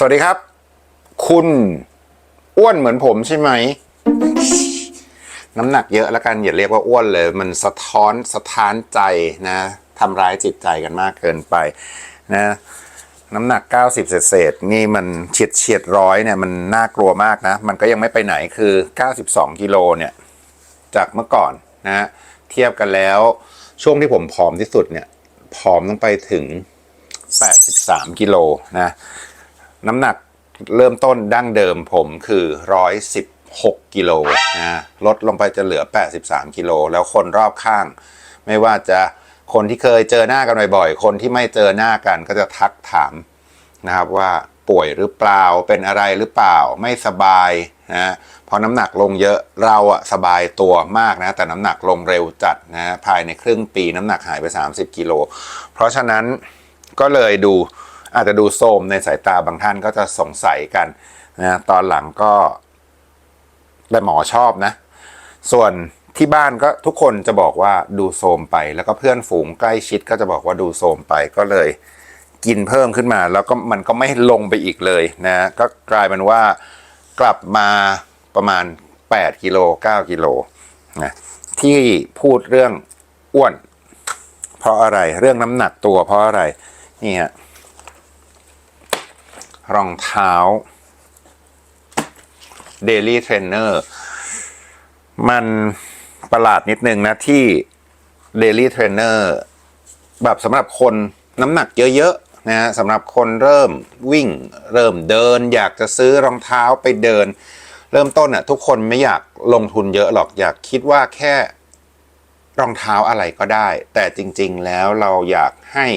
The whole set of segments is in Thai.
สวัสดีครับ คุณอ้วนเหมือนผมใช่ไหม น้ำหนักเยอะแล้วกันอย่าเรียกว่าอ้วนเลย มันสะท้อนสะท้านใจนะทำร้ายจิตใจกันมากเกินไปนะน้ำหนัก 90 เศษนี่มันเฉียดเฉียดร้อยเนี่ยมันน่ากลัวมากนะ มันก็ยังไม่ไปไหนคือ 92 กิโลเนี่ย จากเมื่อก่อนนะฮะเทียบกันแล้วช่วงที่ผมผอมที่สุดเนี่ยผอมลงไปถึง 83 กิโลนะ น้ำหนักเริ่มต้นดั้งเดิมผมคือ 116 กิโลนะลดลงไปจะเหลือ 83 กิโล แล้วคนรอบข้าง ไม่ว่าจะคนที่เคยเจอหน้ากันบ่อยๆ คนที่ไม่เจอหน้ากันก็จะทักถามนะครับว่าป่วยหรือเปล่าเป็นอะไรหรือเปล่าไม่สบายนะพอน้ำหนักลงเยอะเราอะสบายตัวมากนะแต่น้ำหนักลงเร็วจัดนะภายในครึ่งปีน้ำหนักหายไป 30 กิโล เพราะฉะนั้นก็เลยดู อาจจะดูโทมในสายตาบางท่านก็จะสงสัยกันนะตอนหลังก็และหมอชอบนะ ส่วนที่บ้านก็ทุกคนจะบอกว่าดูโทมไป แล้วก็เพื่อนฝูงใกล้ชิดก็จะบอกว่าดูโทมไปก็เลยกินเพิ่มขึ้นมา แล้วก็มันก็ไม่ลงไปอีกเลยนะก็กลายเป็นว่ากลับมาประมาณ 8กิโล9กิโลนะที่พูดเรื่องอ้วน เพราะอะไรเรื่องน้ำหนักตัวเพราะอะไรนี่ฮะ รองเท้า Daily Trainer มันประหลาดนิดนึงนะที่ Daily Trainer แบบสำหรับคนน้ำหนักเยอะๆนะฮะสำหรับคนเริ่มวิ่งเริ่มเดิน อยากจะซื้อรองเท้าไปเดิน เริ่มต้นอะทุกคนไม่อยากลงทุนเยอะหรอกอยากคิดว่าแค่รองเท้าอะไรก็ได้ แต่จริง ๆ แล้วเราอยากให้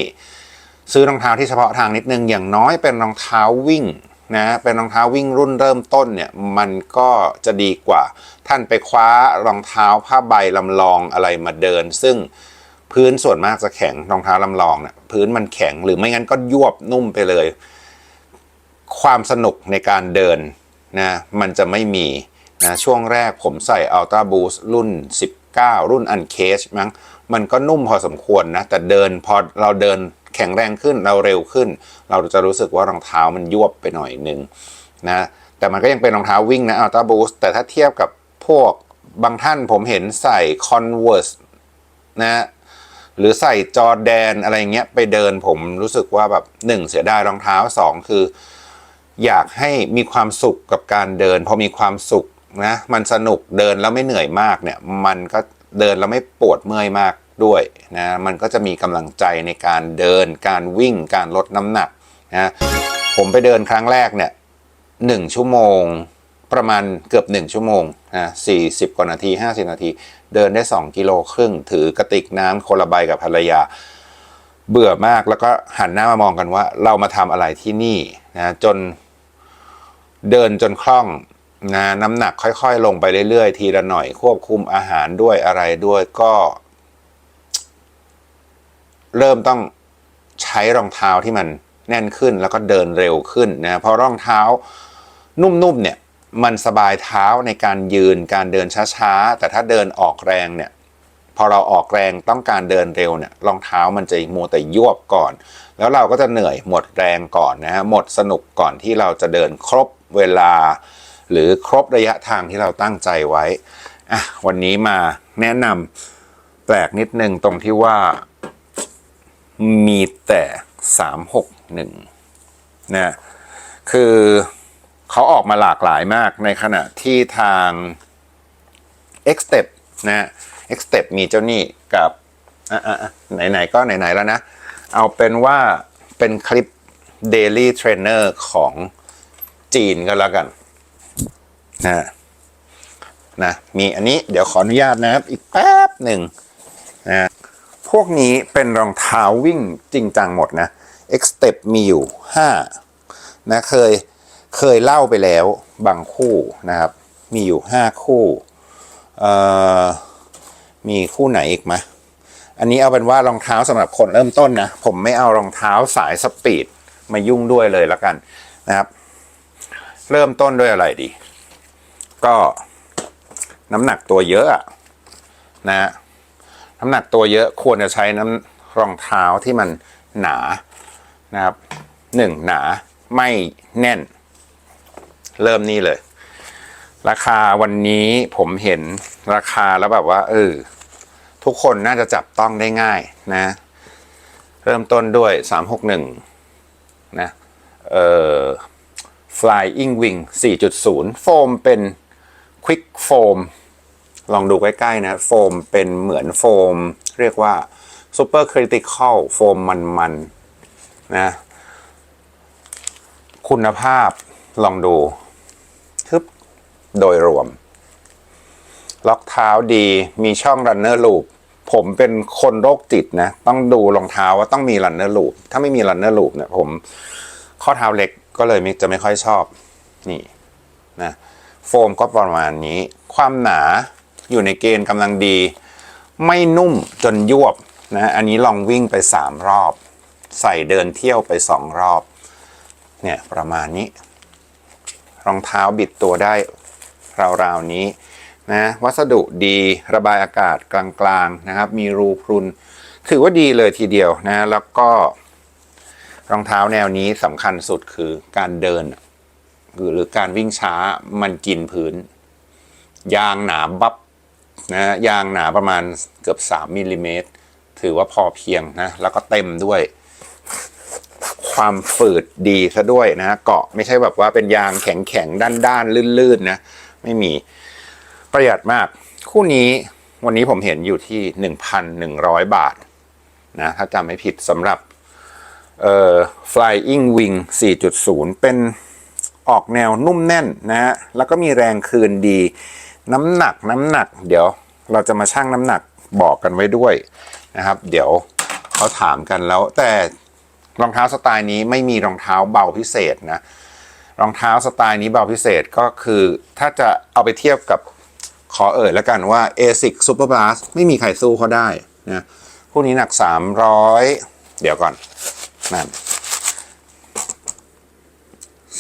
ซื้อรองเท้าที่เฉพาะทางนิดนึงอย่างน้อยเป็นรองเท้าวิ่งนะเป็นรองเท้าวิ่งรุ่นเริ่มต้นเนี่ยมันก็จะดีกว่า ท่านไปคว้ารองเท้าผ้าใบลำลองอะไรมาเดิน ซึ่งพื้นส่วนมากจะแข็งรองเท้าลำลองเนี่ยพื้นมันแข็งหรือไม่งั้นก็ยวบนุ่มไปเลย ความสนุกในการเดินนะมันจะไม่มีนะช่วงแรกผมใส่ Ultra Boost รุ่น 19 รุ่น Uncage มั้งมันก็นุ่มพอสมควรนะแต่เดินพอเราเดิน แข็งแรงขึ้นเราเร็วขึ้น เราจะรู้สึกว่ารองเท้ามันยวบไปหน่อยนึงนะแต่มันก็ยังเป็นรองเท้าวิ่งนะ Ultra Boost แต่ถ้าเทียบกับพวกบางท่านผมเห็นใส่ Converse นะหรือใส่จอแดนอะไรเงี้ยไปเดินผมรู้สึกว่าแบบหนึ่งเสียดายรองเท้าสองคือ อยากให้มีความสุขกับการเดิน พอมีความสุขนะมันสนุกเดินแล้วไม่เหนื่อยมากเนี่ยมันก็เดินแล้วไม่ปวดเมื่อยมาก ด้วยนะมันก็จะมีกำลังใจในการเดิน การวิ่งการลดน้ำหนักนะผมไปเดินครั้งแรกเนี่ยหนึ่งชั่วโมงประมาณเกือบหนึ่งชั่วโมงนะสี่สิบกว่านาทีห้าสิบนาที เดินได้ 2 กิโลครึ่ง ถือกระติกน้ำคนละใบกับภรรยา เบื่อมากแล้วก็หันหน้ามามองกันว่า เรามาทำอะไรที่นี่นะจนเดินจนคล่องนะน้ำหนักค่อยๆ ลงไปเรื่อยๆ ทีละหน่อยควบคุมอาหารด้วยอะไรด้วยก็ เริ่มต้องใช้รองเท้าที่มันแน่นขึ้นแล้วก็เดินเร็วขึ้นนะเพราะรองเท้านุ่มๆเนี่ยมันสบายเท้าในการยืนการเดินช้าๆ แต่ถ้าเดินออกแรงเนี่ยพอเราออกแรงต้องการเดินเร็วเนี่ยรองเท้ามันจะมัวแต่ยวบก่อน แล้วเราก็จะเหนื่อยหมดแรงก่อนนะฮะหมดสนุกก่อนที่เราจะเดินครบเวลา หรือครบระยะทางที่เราตั้งใจไว้อะวันนี้มาแนะนำแปลกนิดนึงตรงที่ว่า มีแต่ 361นะคือเขาออกมาหลากหลายมากในขณะที่ทาง X Step นะ X Step มีเจ้านี่กับอะอะอะไหนๆก็ไหนๆแล้วนะ เอาเป็นว่าเป็นคลิป Daily Trainer ของจีนก็แล้วกันนะนะมีอันนี้เดี๋ยวขออนุญาตนะครับ อีกแป๊บหนึ่ง พวกนี้เป็นรองเท้าวิ่งจริงจังหมดนะ X Step มีอยู่ 5 นะเคยเคยเล่าไปแล้วบางคู่นะครับ มีอยู่ 5 คู่มีคู่ไหนอีกไหมอันนี้เอาเป็นว่ารองเท้าสำหรับคนเริ่มต้นนะ ผมไม่เอารองเท้าสายสปีดมายุ่งด้วยเลยแล้วกันนะครับ เริ่มต้นด้วยอะไรดี ก็น้ำหนักตัวเยอะอะนะ น้ำหนักตัวเยอะควรจะใช้น้ำรองเท้าที่มันหนานะครับหนึ่งหนาไม่แน่น เริ่มนี่เลย ราคาวันนี้ผมเห็นราคาแล้วแบบว่าเออทุกคนน่าจะจับต้องได้ง่ายนะ เริ่มต้นด้วย 361 นะ เอ่อ Flying Wing 4.0 โฟมเป็น Quick Foam ลองดูใกล้ๆนะโฟมเป็นเหมือนโฟม เรียกว่า Super Critical โฟมมันๆนะคุณภาพลองดูทึบโดยรวม ล็อกเท้าดีมีช่อง Runner Loop ผมเป็นคนโรคจิตนะ ต้องดูรองเท้าว่าต้องมี Runner Loop ถ้าไม่มี Runner Loop เนี่ยผมข้อเท้าเล็กก็เลยจะไม่ค่อยชอบ นี่นะโฟมก็ประมาณนี้ ความหนา อยู่ในเกณฑ์กำลังดี ไม่นุ่มจนยวบนะอันนี้ลองวิ่งไป 3 รอบ ใส่เดินเที่ยวไป 2 รอบ เนี่ยประมาณนี้ รองเท้าบิดตัวได้ราวๆนี้นะวัสดุดีระบายอากาศกลางๆนะครับ มีรูพรุน ถือว่าดีเลยทีเดียวนะแล้วก็ รองเท้าแนวนี้สำคัญสุดคือการเดิน หรือหรือการวิ่งช้ามันกินพื้น ยางหนาบับ นะยางหนาประมาณเกือบ 3มิลลิเมตรถือว่าพอเพียงนะ แล้วก็เต็มด้วย ความฝืดดีซะด้วยนะเกาะไม่ใช่แบบว่าเป็นยางแข็งแข็งด้านด้านๆลื่นๆนะ ไม่มีประหยัดมาก คู่นี้วันนี้ผมเห็นอยู่ที่ 1,100 บาทนะถ้าจำไม่ผิดสำหรับเอ่อ Flying Wing 4.0 เป็น ออกแนวนุ่มแน่นนะฮะแล้วก็มีแรงคืนดี น้ำหนักน้ำหนัก เดี๋ยวเราจะมาชั่งน้ำหนักบอกกันไว้ด้วยนะครับ เดี๋ยวเขาถามกันแล้ว แต่รองเท้าสไตล์นี้ไม่มีรองเท้าเบาพิเศษนะรองเท้าสไตล์นี้เบาพิเศษก็คือถ้าจะเอาไปเทียบกับขอเอ่ยแล้วกันว่า ASIC Super Blast ไม่มีใครสู้เขาได้นะพวกนี้หนัก 300 เดี๋ยวก่อนนั่น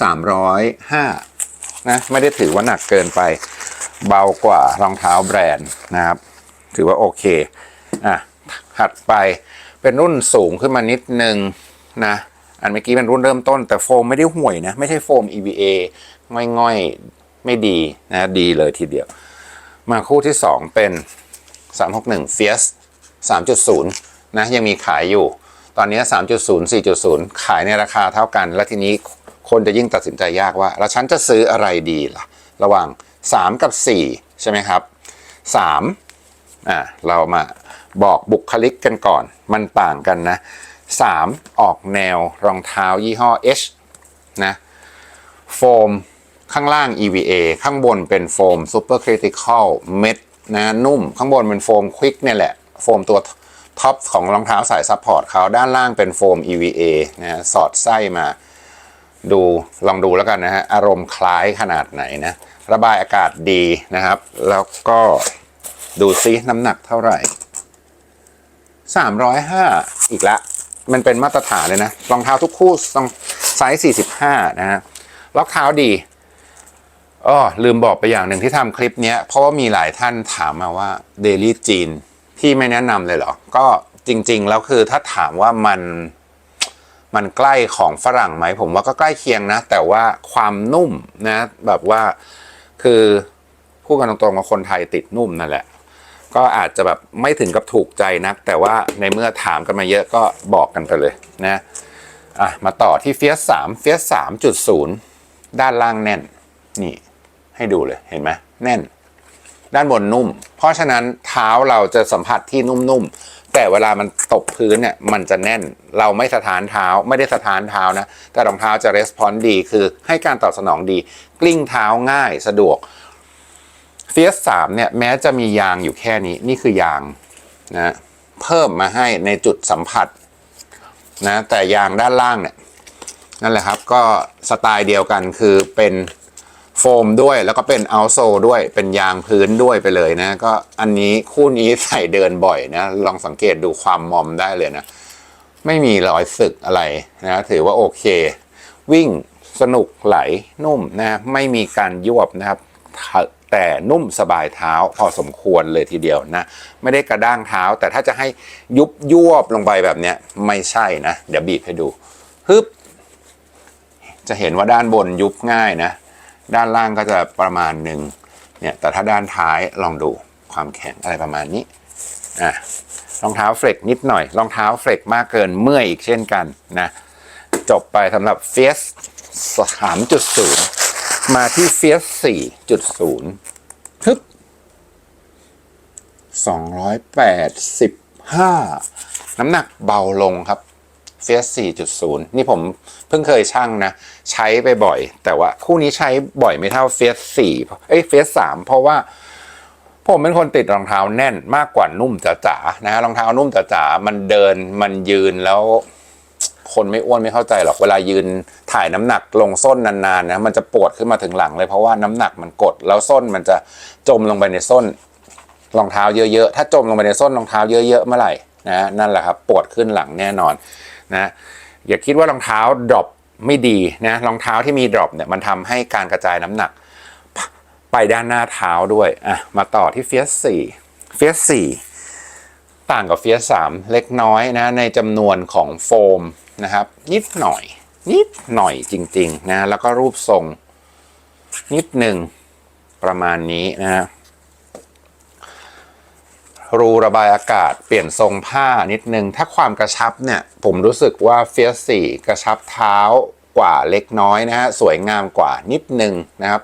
สามร้อยห้านะไม่ได้ถือว่าหนักเกินไป เบากว่ารองเท้าแบรนด์นะครับ ถือว่าโอเคอะถัดไปเป็นรุ่นสูงขึ้นมานิดนึงนะอันเมื่อกี้เป็นรุ่นเริ่มต้นแต่โฟมไม่ได้ห่วยนะ ไม่ใช่โฟม EVA ง่อยๆ ไม่ดีนะดีเลยทีเดียว มาคู่ที่ 2 เป็น 361 Fierce 3.0 นะยังมีขายอยู่ ตอนนี้ 3.0 4.0 ขายในราคาเท่ากัน และทีนี้ คนจะยิ่งตัดสินใจยากว่า แล้วฉันจะซื้ออะไรดีล่ะ ระหว่าง 3 กับ 4 ใช่ไหมครับ3อะเรามาบอกบุคลิกกันก่อน มันต่างกันนะ 3 ออกแนวรองเท้ายี่ห้อ H นะโฟมข้างล่าง EVA ข้างบนเป็นโฟม Super Critical เม็ดนะนุ่ม ข้างบนเป็นโฟมควิกเนี่ยแหละ โฟมตัวท็อปของรองเท้าสายซัพพอร์ตเขาด้านล่างเป็นโฟม EVA นะสอดไส้มา ดูลองดูแล้วกันนะฮะอารมณ์คล้ายขนาดไหนนะระบายอากาศดีนะครับ แล้วก็ดูซิน้ำหนักเท่าไหร่ 305 อีกละ มันเป็นมาตรฐานเลยนะรองเท้าทุกคู่ต้องไซส์ 45 นะฮะล็อกเท้าดีอ้อลืมบอกไปอย่างหนึ่งที่ทำคลิปนี้เพราะว่ามีหลายท่านถามมาว่าเดลี่จีนพี่ไม่แนะนำเลยเหรอ ก็จริง ๆ แล้วคือถ้าถามว่ามัน มันใกล้ของฝรั่งไหมผมว่าก็ใกล้เคียงนะ แต่ว่าความนุ่มนะแบบว่าคือพูดกันตรงๆว่าคนไทยติดนุ่มนั่นแหละ ก็อาจจะแบบไม่ถึงกับถูกใจนัก แต่ว่าในเมื่อถามกันมาเยอะก็บอกกันไปเลยนะอะมาต่อที่เฟียสสามเฟียสสามจุดศูนย์ด้านล่างแน่น นี่ ให้ดูเลยเห็นไหมแน่น ด้านบนนุ่ม เพราะฉะนั้นเท้าเราจะสัมผัสที่นุ่มๆ แต่เวลามันตกพื้นเนี่ยมันจะแน่น เราไม่สะท้านเท้าไม่ได้สะท้านเท้านะ แต่รองเท้าจะรีสปอนดี คือให้การตอบสนองดี กลิ้งเท้าง่ายสะดวกเฟียสสามเนี่ยแม้จะมียางอยู่แค่นี้นี่คือยางนะเพิ่มมาให้ในจุดสัมผัสนะแต่ยางด้านล่างเนี่ยนั่นแหละครับก็สไตล์เดียวกันคือเป็น โฟมด้วยแล้วก็เป็นเอาโซด้วยเป็นยางพื้นด้วยไปเลยนะ ก็อันนี้คู่นี้ใส่เดินบ่อยนะ ลองสังเกตดูความมอมได้เลยนะ ไม่มีรอยสึกอะไรนะ ถือว่าโอเค วิ่งสนุกไหลนุ่มนะ ไม่มีการยวบนะครับแต่นุ่มสบายเท้าพอสมควรเลยทีเดียวนะ ไม่ได้กระด้างเท้า แต่ถ้าจะให้ยุบยวบลงไปแบบเนี้ยไม่ใช่นะ เดี๋ยวบีบให้ดูฮึบจะเห็นว่าด้านบนยุบง่ายนะ ด้านล่างก็จะประมาณหนึ่งเนี่ยแต่ถ้าด้านท้ายลองดูความแข็งอะไรประมาณนี้อะรองเท้าเฟรกนิดหน่อย รองเท้าเฟรกมากเกินเมื่อยอีกเช่นกันนะ จบไปสำหรับเฟียส3.0มาที่เฟียส4.0ฮึบ285น้ำหนักเบาลงครับ เฟียส4.0 นี่ผมเพิ่งเคยช่างนะ ใช้ไปบ่อย แต่ว่าคู่นี้ใช้บ่อยไม่เท่าเฟียส4เอ้ยเฟียส3เพราะว่าผมเป็นคนติดรองเท้าแน่นมากกว่านุ่มจ๋าๆนะฮะรองเท้านุ่มจ๋าๆมันเดินมันยืนแล้ว คนไม่อ้วนไม่เข้าใจหรอกเวลายืนถ่ายน้ำหนักลงส้นนานๆนะมันจะปวดขึ้นมาถึงหลังเลยเพราะว่าน้ำหนักมันกด แล้วส้นมันจะจมลงไปในส้นรองเท้าเยอะๆ ถ้าจมลงไปในส้นรองเท้าเยอะๆเมื่อไหร่นะนั่นแหละครับปวดขึ้นหลังแน่นอน นะอย่าคิดว่ารองเท้าดรอปไม่ดีนะรองเท้าที่มีดรอปเนี่ยมันทำให้การกระจายน้ำหนัก ไปด้านหน้าเท้าด้วยอะมาต่อที่เฟียส4เฟียส4ต่างกับเฟียส3เล็กน้อยนะในจำนวนของโฟมนะครับ นิดหน่อยนิดหน่อยจริง ๆ นะ แล้วก็รูปทรง นิดหนึ่งประมาณนี้นะฮะ รูระบายอากาศเปลี่ยนทรงผ้านิดนึง ถ้าความกระชับเนี่ยผมรู้สึกว่าเฟียส4กระชับเท้ากว่าเล็กน้อยนะฮะสวยงามกว่านิดนึงนะครับ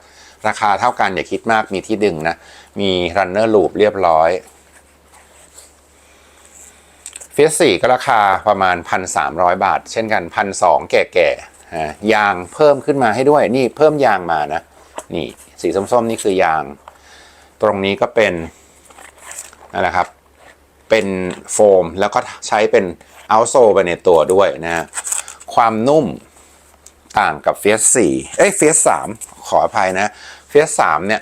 ราคาเท่ากันอย่าคิดมากมีที่ดึงนะ มีรันเนอร์ลูปเรียบร้อยเฟียส4ก็ราคาประมาณ 1,300 บาท เช่นกัน 1,200 แก่ๆฮะยางเพิ่มขึ้นมาให้ด้วยนี่เพิ่มยางมานะ นี่สีส้มๆนี่คือยาง ตรงนี้ก็เป็น นั่นแหละครับเป็นโฟมแล้วก็ใช้เป็นเอาโซไปในตัวด้วยนะฮะความนุ่มต่างกับเฟียส4เอ้ยเฟียส3ขออภัยนะเฟียส3เนี่ย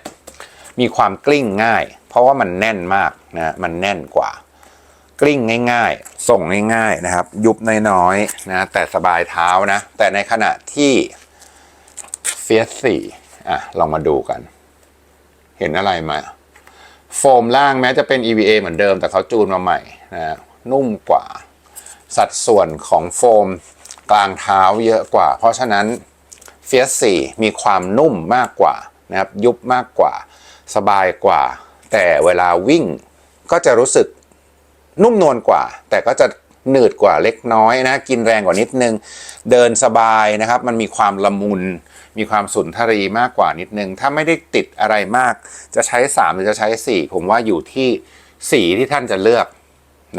มีความกลิ้งง่าย เพราะว่ามันแน่นมากนะมันแน่นกว่า กลิ้งง่าย ๆ ส่งง่ายๆนะครับ ยุบน้อยๆนะแต่สบายเท้านะ แต่ในขณะที่เฟียส4อะลองมาดูกัน เห็นอะไรไหม โฟมล่างแม้จะเป็น EVA เหมือนเดิมแต่เขาจูนมาใหม่นะนุ่มกว่า สัดส่วนของโฟมกลางเท้าเยอะกว่า เพราะฉะนั้นเฟียส4มีความนุ่มมากกว่านะครับยุบมากกว่า สบายกว่า แต่เวลาวิ่งก็จะรู้สึกนุ่มนวลกว่า แต่ก็จะหนืดกว่าเล็กน้อยนะ กินแรงกว่านิดนึง เดินสบายนะครับ มันมีความละมุน มีความสุนทรีมากกว่านิดนึง ถ้าไม่ได้ติดอะไรมาก จะใช้ 3 หรือจะใช้ 4 ผมว่าอยู่ที่สีที่ท่านจะเลือก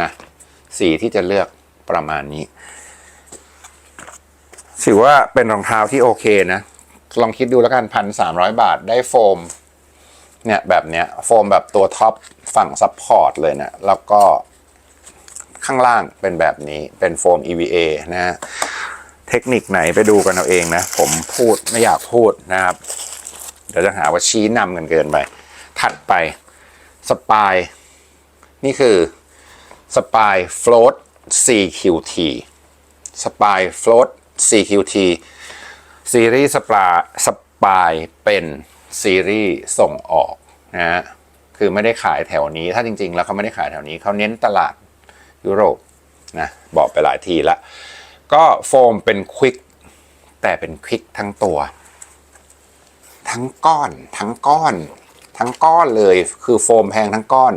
นะสีที่จะเลือกประมาณนี้ ถือว่าเป็นรองเท้าที่โอเคนะ ลองคิดดูแล้วกันพันสามร้อยบาทได้โฟม เนี่ยแบบเนี้ยโฟมแบบตัวท็อปฝั่งซัพพอร์ตเลยนะ แล้วก็ข้างล่างเป็นแบบนี้เป็นโฟม EVA นะฮะ เทคนิคไหนไปดูกันเอาเองนะ ผมพูดไม่อยากพูดนะครับ เดี๋ยวจะหาว่าชี้นำกันเกินไป ถัดไปสปาย นี่คือสปาย float CQT สปาย float CQT ซีรีส์สปาสปายเป็นซีรีส์ส่งออกนะฮะคือไม่ได้ขายแถวนี้ ถ้าจริง ๆ แล้วเขาไม่ได้ขายแถวนี้ เขาเน้นตลาดยุโรปนะ บอกไปหลายทีละ ก็โฟมเป็นควิกแต่เป็นควิกทั้งตัว ทั้งก้อน ทั้งก้อน ทั้งก้อนเลยคือโฟมแพงทั้งก้อน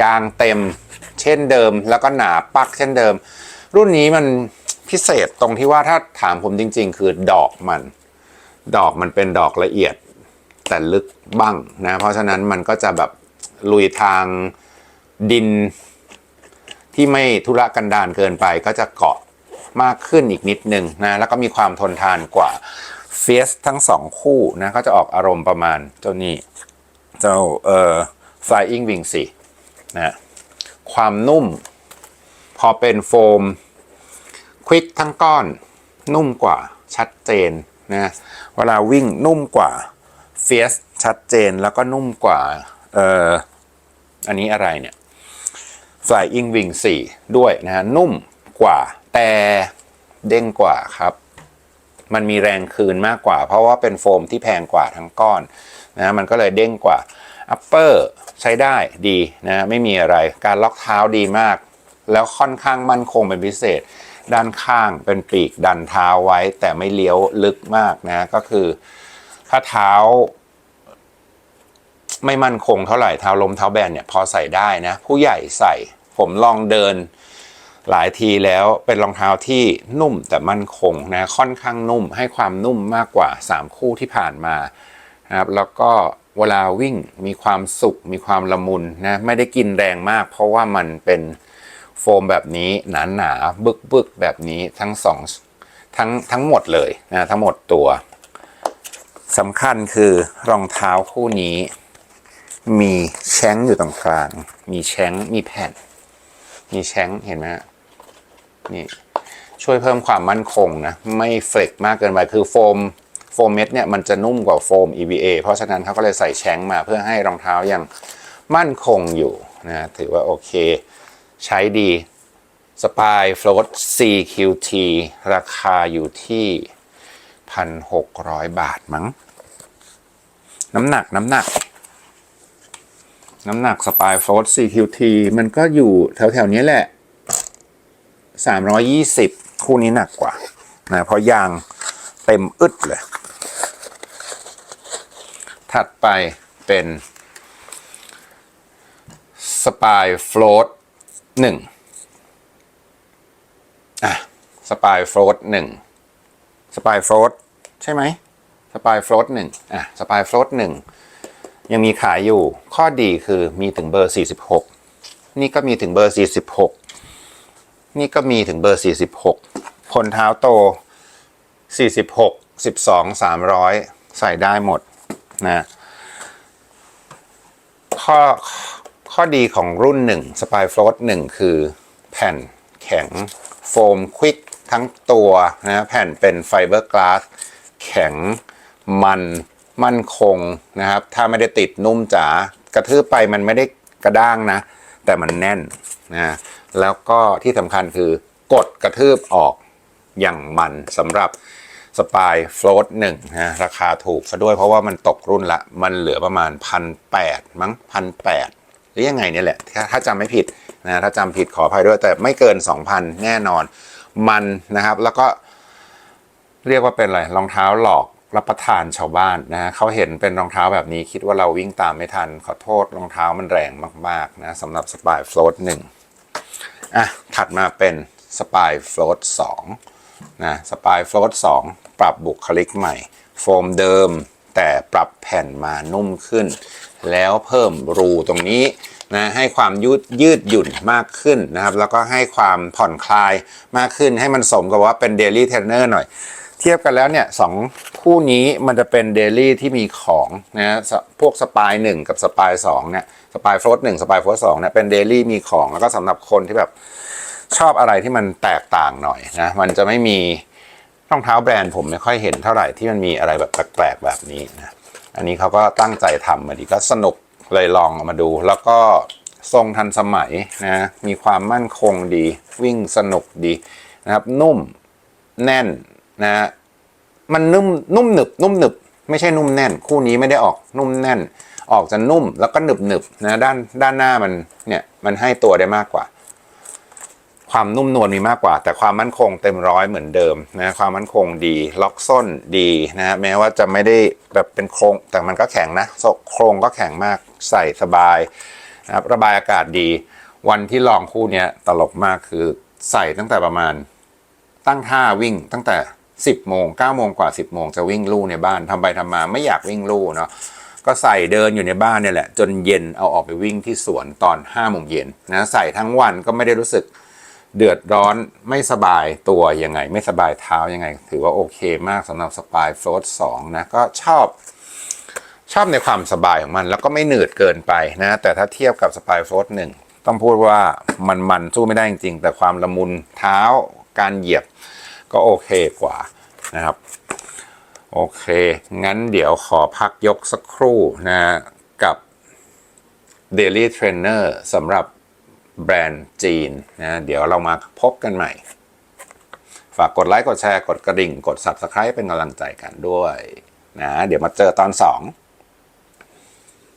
ยางเต็มเช่นเดิม แล้วก็หนาปักเช่นเดิม รุ่นนี้มันพิเศษตรงที่ว่าถ้าถามผมจริง ๆ คือดอกมัน ดอกมันเป็นดอกละเอียด แต่ลึกบ้างนะ เพราะฉะนั้นมันก็จะแบบลุยทางดินที่ไม่ทุรกันดารเกินไปก็จะเกาะ มากขึ้นอีกนิดนึงนะแล้วก็มีความทนทานกว่าเฟียสทั้งสองคู่นะก็จะออกอารมณ์ประมาณเจ้านี้เจ้าเอ่อ flying wing 4นะความนุ่ม พอเป็นโฟมควิกทั้งก้อน นุ่มกว่าชัดเจนนะเวลาวิ่งนุ่มกว่าเฟียสชัดเจนแล้วก็นุ่มกว่าเอ่ออันนี้อะไรเนี่ย Flying Wing 4 ด้วยนะฮะนุ่มกว่า แต่เด้งกว่าครับ มันมีแรงคืนมากกว่า เพราะว่าเป็นโฟมที่แพงกว่าทั้งก้อนนะมันก็เลยเด้งกว่า Upper ใช้ได้ดีนะไม่มีอะไรการล็อกเท้าดีมาก แล้วค่อนข้างมั่นคงเป็นพิเศษ ด้านข้างเป็นปีกดันเท้าไว้ แต่ไม่เลี้ยวลึกมากนะก็คือถ้าเท้า ไม่มั่นคงเท่าไหร่เท้าลมเท้าแบนเนี่ยพอใส่ได้นะ ผู้ใหญ่ใส่ผมลองเดิน หลายทีแล้วเป็นรองเท้าที่นุ่มแต่มั่นคงนะค่อนข้างนุ่มให้ความนุ่มมากกว่า 3 คู่ที่ผ่านมานะครับแล้วก็เวลาวิ่งมีความสุขมีความละมุนนะไม่ได้กินแรงมาก เพราะว่ามันเป็นโฟมแบบนี้หนาหนาบึกบึกแบบนี้ทั้งสองทั้งทั้งหมดเลยนะทั้งหมดตัวสำคัญคือรองเท้าคู่นี้ มีแช้งอยู่ตรงกลาง มีแช้งมีแผ่น มีแช้งเห็นไหมฮะ นี่ช่วยเพิ่มความมั่นคงนะไม่เฟลกมากเกินไปคือโฟมโฟมเม็ดเนี่ยมันจะนุ่มกว่าโฟม EVA เพราะฉะนั้นเขาก็เลยใส่แช้งมาเพื่อให้รองเท้ายังมั่นคงอยู่นะถือว่าโอเค ใช้ดีสปายโฟลต CQT ราคาอยู่ที่ 1,600 บาทมั้ง น้ำหนักน้ำหนัก น้ำหนักสปายโฟลต CQT มันก็อยู่แถวๆนี้แหละ 320 คู่นี้หนักกว่านะเพราะยางเต็มอึดเลย ถัดไปเป็นสปายโฟลตหนึ่งอะสปายโฟลตหนึ่งสปายโฟลตใช่ไหมสปายโฟลตหนึ่งอะสปายโฟลตหนึ่งยังมีขายอยู่ข้อดีคือมีถึงเบอร์ 46 นี่ก็มีถึงเบอร์ 46 นี่ก็มีถึงเบอร์ 46 คนเท้าโต 46 12 300 ใส่ได้หมดนะข้อข้อดีของรุ่น 1 Spy Float 1 คือแผ่นแข็งโฟมควิกทั้งตัวนะแผ่นเป็นไฟเบอร์กลาสแข็งมันมั่นคงนะครับ ถ้าไม่ได้ติดนุ่มจ๋ากระทืบไปมันไม่ได้กระด้างนะ แต่มันแน่นนะ แล้วก็ที่สำคัญคือกดกระทืบออกอย่างมันสำหรับสปายโฟลตหนึ่งนะราคาถูกซะด้วยเพราะว่ามันตกรุ่นละ มันเหลือประมาณพันแปดมั้งพันแปดหรือยังไงเนี่ยแหละ ถ้าถ้าจำไม่ผิดนะถ้าจำผิดขออภัยด้วยแต่ไม่เกิน 2,000 แน่นอน มันนะครับแล้วก็เรียกว่าเป็นอะไรรองเท้าหลอกรับประทานชาวบ้านนะเขาเห็นเป็นรองเท้าแบบนี้คิดว่าเราวิ่งตามไม่ทัน ขอโทษรองเท้ามันแรงมากๆนะสำหรับสปายโฟลตหนึ่ง อะถัดมาเป็นสปายโฟลตสองนะสปายโฟลตสองปรับบุคลิกใหม่ โฟมเดิมแต่ปรับแผ่นมานุ่มขึ้น แล้วเพิ่มรูตรงนี้นะให้ความยืดยืดหยุ่นมากขึ้นนะครับ แล้วก็ให้ความผ่อนคลายมากขึ้นให้มันสมกับว่าเป็นเดลี่เทรนเนอร์หน่อย เทียบกันแล้วเนี่ยสองคู่นี้มันจะเป็นเดลี่ที่มีของนะพวกสปายหนึ่งกับสปายสองเนี่ย สปายโฟลตหนึ่งสปายโฟลตสองเนี่ยเป็นเดลี่มีของแล้วก็สำหรับคนที่แบบชอบอะไรที่มันแตกต่างหน่อยนะ มันจะไม่มีรองเท้าแบรนด์ผมไม่ค่อยเห็นเท่าไหร่ที่มันมีอะไรแบบแปลกๆแบบนี้นะอันนี้เขาก็ตั้งใจทำมาดีก็สนุกเลยลองเอามาดู แล้วก็ทรงทันสมัยนะมีความมั่นคงดี วิ่งสนุกดีนะครับนุ่มแน่นนะมันนุ่มนุ่มหนึบนุ่มหนึบ ไม่ใช่นุ่มแน่น คู่นี้ไม่ได้ออกนุ่มแน่น ออกจะนุ่มแล้วก็หนึบหนึบนะด้านด้านหน้ามันเนี่ยมันให้ตัวได้มากกว่า ความนุ่มนวลมีมากกว่า แต่ความมั่นคงเต็มร้อยเหมือนเดิมนะความมั่นคงดี ล็อกส้นดีนะแม้ว่าจะไม่ได้แบบเป็นโครงแต่มันก็แข็งนะโครงก็แข็งมากใส่สบายนะครับระบายอากาศดี วันที่ลองคู่เนี้ยตลกมากคือใส่ตั้งแต่ประมาณตั้งท่าวิ่งตั้งแต่ 10โมง9โมงกว่า 10โมงจะวิ่งลู่ในบ้านทำไปทำมาไม่อยากวิ่งลู่เนาะ ก็ใส่เดินอยู่ในบ้านเนี่ยแหละ จนเย็นเอาออกไปวิ่งที่สวนตอน5โมงเย็นนะใส่ทั้งวันก็ไม่ได้รู้สึกเดือดร้อนไม่สบายตัวยังไง ไม่สบายเท้ายังไง ถือว่าโอเคมากสำหรับสปายโฟลตสองนะก็ชอบชอบในความสบายของมัน แล้วก็ไม่หนืดเกินไปนะ แต่ถ้าเทียบกับสปายโฟลตหนึ่งต้องพูดว่ามันมันสู้ไม่ได้จริงๆ แต่ความละมุนเท้าการเหยียบก็โอเคกว่านะครับ โอเค งั้นเดี๋ยวขอพักยกสักครู่นะกับ Daily Trainer สำหรับแบรนด์จีนนะเดี๋ยวเรามาพบกันใหม่ ฝากกดไลค์ กดแชร์ กดกระดิ่ง กด Subscribe เป็นกำลังใจกันด้วยนะเดี๋ยวมาเจอตอน 2